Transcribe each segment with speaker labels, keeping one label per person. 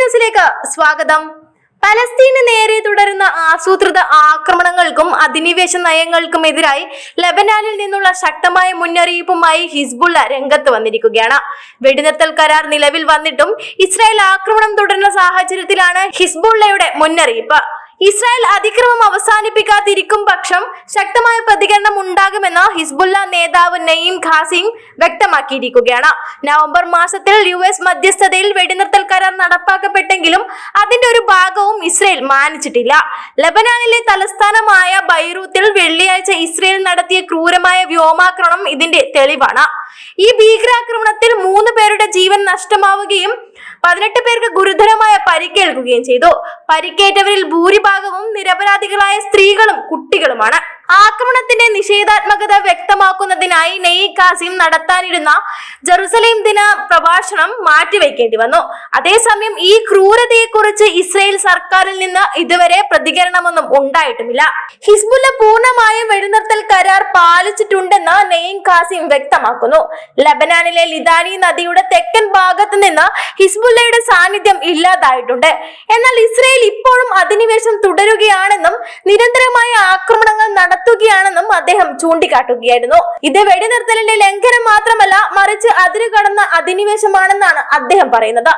Speaker 1: ന്യൂസിലേക്ക് സ്വാഗതം. പലസ്തീന് നേരെ തുടരുന്ന ആസൂത്രിത ആക്രമണങ്ങൾക്കും അധിനിവേശ നയങ്ങൾക്കും എതിരായി ലബനാനിൽ നിന്നുള്ള ശക്തമായ മുന്നറിയിപ്പുമായി ഹിസ്ബുള്ള രംഗത്ത് വന്നിരിക്കുകയാണ്. വെടിനിർത്തൽ കരാർ നിലവിൽ വന്നിട്ടും ഇസ്രായേൽ ആക്രമണം തുടരുന്ന സാഹചര്യത്തിലാണ് ഹിസ്ബുള്ളയുടെ മുന്നറിയിപ്പ്. ഇസ്രായേൽ അതിക്രമം അവസാനിപ്പിക്കാതിരിക്കും പക്ഷം ശക്തമായ പ്രതികരണം ഉണ്ടാകുമെന്ന് ഹിസ്ബുല്ല നേതാവ് നയീം ഖാസിം വ്യക്തമാക്കിയിരിക്കുകയാണ്. നവംബർ മാസത്തിൽ യു എസ് മധ്യസ്ഥതയിൽ വെടിനിർത്തൽ കരാർ നടപ്പാക്കപ്പെട്ടെങ്കിലും അതിന്റെ ഒരു ഭാഗവും ഇസ്രയേൽ മാനിച്ചിട്ടില്ല. ലബനാനിലെ തലസ്ഥാനമായ ബൈറൂത്തിൽ വെള്ളിയാഴ്ച ഇസ്രയേൽ നടത്തിയ ക്രൂരമായ വ്യോമാക്രമണം ഇതിന്റെ തെളിവാണ്. ഈ ഭീകരാക്രമണത്തിൽ മൂന്ന് പേരുടെ ജീവൻ നഷ്ടമാവുകയും പതിനെട്ട് പേർക്ക് ഗുരുതരമായ പരിക്കേൽക്കുകയും ചെയ്തു. പരിക്കേറ്റവരിൽ ഭൂരിഭാഗവും നിരപരാധികളായ സ്ത്രീകളും കുട്ടികളുമാണ്. ആക്രമണത്തിന്റെ നിഷേധാത്മകത വ്യക്തമാക്കുന്നതിനായി നെയ് കാസിം നടത്താനിരുന്ന ജെറുസലേം ദിന പ്രഭാഷണം മാറ്റിവെക്കേണ്ടി വന്നു. അതേസമയം ഈ ക്രൂരതയെക്കുറിച്ച് ഇസ്രയേൽ സർക്കാരിൽ നിന്ന് ഇതുവരെ പ്രതികരണമൊന്നും ഉണ്ടായിട്ടുമില്ല. ഹിസ്ബുല്ല പൂർണമായും വെടിനിർത്തൽ കരാർ പാലിച്ചിട്ടുണ്ടെന്ന് നെയ് കാസിം വ്യക്തമാക്കുന്നു. ലബനാനിലെ ലിദാനി നദിയുടെ തെക്കൻ ഭാഗത്ത് നിന്ന് ഹിസ്ബുല്ലയുടെ സാന്നിധ്യം ഇല്ലാതായിട്ടുണ്ട്. എന്നാൽ ഇസ്രയേൽ ഇപ്പോഴും അധിനിവേശം തുടരുകയാണെന്നും നിരന്തരമായ ആക്രമണങ്ങൾ നടത്തുകയാണെന്നും അദ്ദേഹം ചൂണ്ടിക്കാട്ടുകയായിരുന്നു. ഇത് വെടിനിർത്തലിന്റെ ലംഘനം മാത്രമല്ല മറിച്ച് അതിരു കടന്ന അധിനിവേശമാണെന്നാണ് അദ്ദേഹം പറയുന്നത്.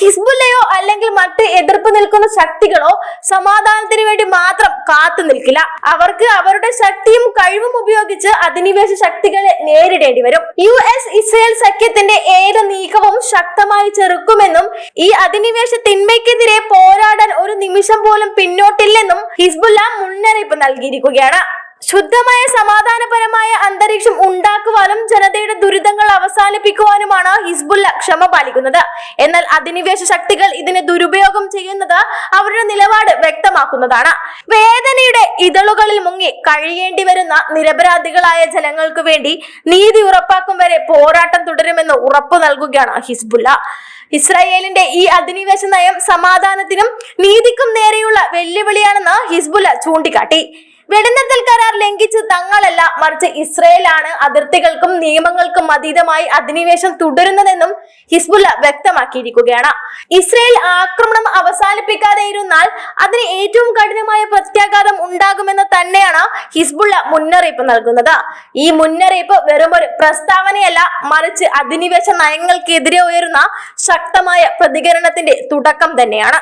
Speaker 1: ഹിസ്ബുല്ലയോ അല്ലെങ്കിൽ മറ്റ് എതിർപ്പ് നിൽക്കുന്ന ശക്തികളോ സമാധാനത്തിന് വേണ്ടി മാത്രം കാത്തു നിൽക്കില്ല. അവർക്ക് അവരുടെ ശക്തിയും കഴിവും ഉപയോഗിച്ച് അധിനിവേശ ശക്തികളെ നേരിടേണ്ടി വരും. യു എസ് ഇസ്രയേൽ സഖ്യത്തിന്റെ ഏത് നീക്കവും ശക്തമായി ചെറുക്കുമെന്നും ഈ അധിനിവേശ തിന്മയ്ക്കെതിരെ പോരാടാൻ ഒരു നിമിഷം പോലും പിന്നോട്ടില്ലെന്നും ഹിസ്ബുല്ല മുന്നറിയിപ്പ് നൽകിയിരിക്കുകയാണ്. ശുദ്ധമായ സമാധാനപരമായ അന്തരീക്ഷം ഉണ്ടാക്കുവാനും ജനതയുടെ ദുരിതങ്ങൾ അവസാനിപ്പിക്കുവാനുമാണ് ഹിസ്ബുല്ല ക്ഷമ പാലിക്കുന്നത്. എന്നാൽ അധിനിവേശ ശക്തികൾ ഇതിനെ ദുരുപയോഗം ചെയ്യുന്നത് അവരുടെ നിലപാട് വ്യക്തമാക്കുന്നതാണ്. വേദനയുടെ ഇതളുകളിൽ മുങ്ങി കഴിയേണ്ടി വരുന്ന നിരപരാധികളായ ജനങ്ങൾക്ക് വേണ്ടി നീതി ഉറപ്പാക്കും വരെ പോരാട്ടം തുടരുമെന്ന് ഉറപ്പു നൽകുകയാണ് ഹിസ്ബുല്ല. ഇസ്രായേലിന്റെ ഈ അധിനിവേശ നയം സമാധാനത്തിനും നീതിക്കും നേരെയുള്ള വെല്ലുവിളിയാണെന്ന് ഹിസ്ബുല്ല ചൂണ്ടിക്കാട്ടി. വെടിനിർത്തൽ കരാർ ലംഘിച്ച് തങ്ങളല്ല മറിച്ച് ഇസ്രയേലാണ് അതിർത്തികൾക്കും നിയമങ്ങൾക്കും അതീതമായി അധിനിവേശം തുടരുന്നതെന്നും ഹിസ്ബുല്ല വ്യക്തമാക്കിയിരിക്കുകയാണ്. ഇസ്രയേൽ ആക്രമണം അവസാനിപ്പിക്കാതെ ഇരുന്നാൽ അതിന് ഏറ്റവും കഠിനമായ പ്രത്യാഘാതം ഉണ്ടാകുമെന്ന് തന്നെയാണ് ഹിസ്ബുള്ള മുന്നറിയിപ്പ് നൽകുന്നത്. ഈ മുന്നറിയിപ്പ് വെറുമൊരു പ്രസ്താവനയല്ല മറിച്ച് അധിനിവേശ നയങ്ങൾക്കെതിരെ ഉയരുന്ന ശക്തമായ പ്രതികരണത്തിന്റെ തുടക്കം തന്നെയാണ്.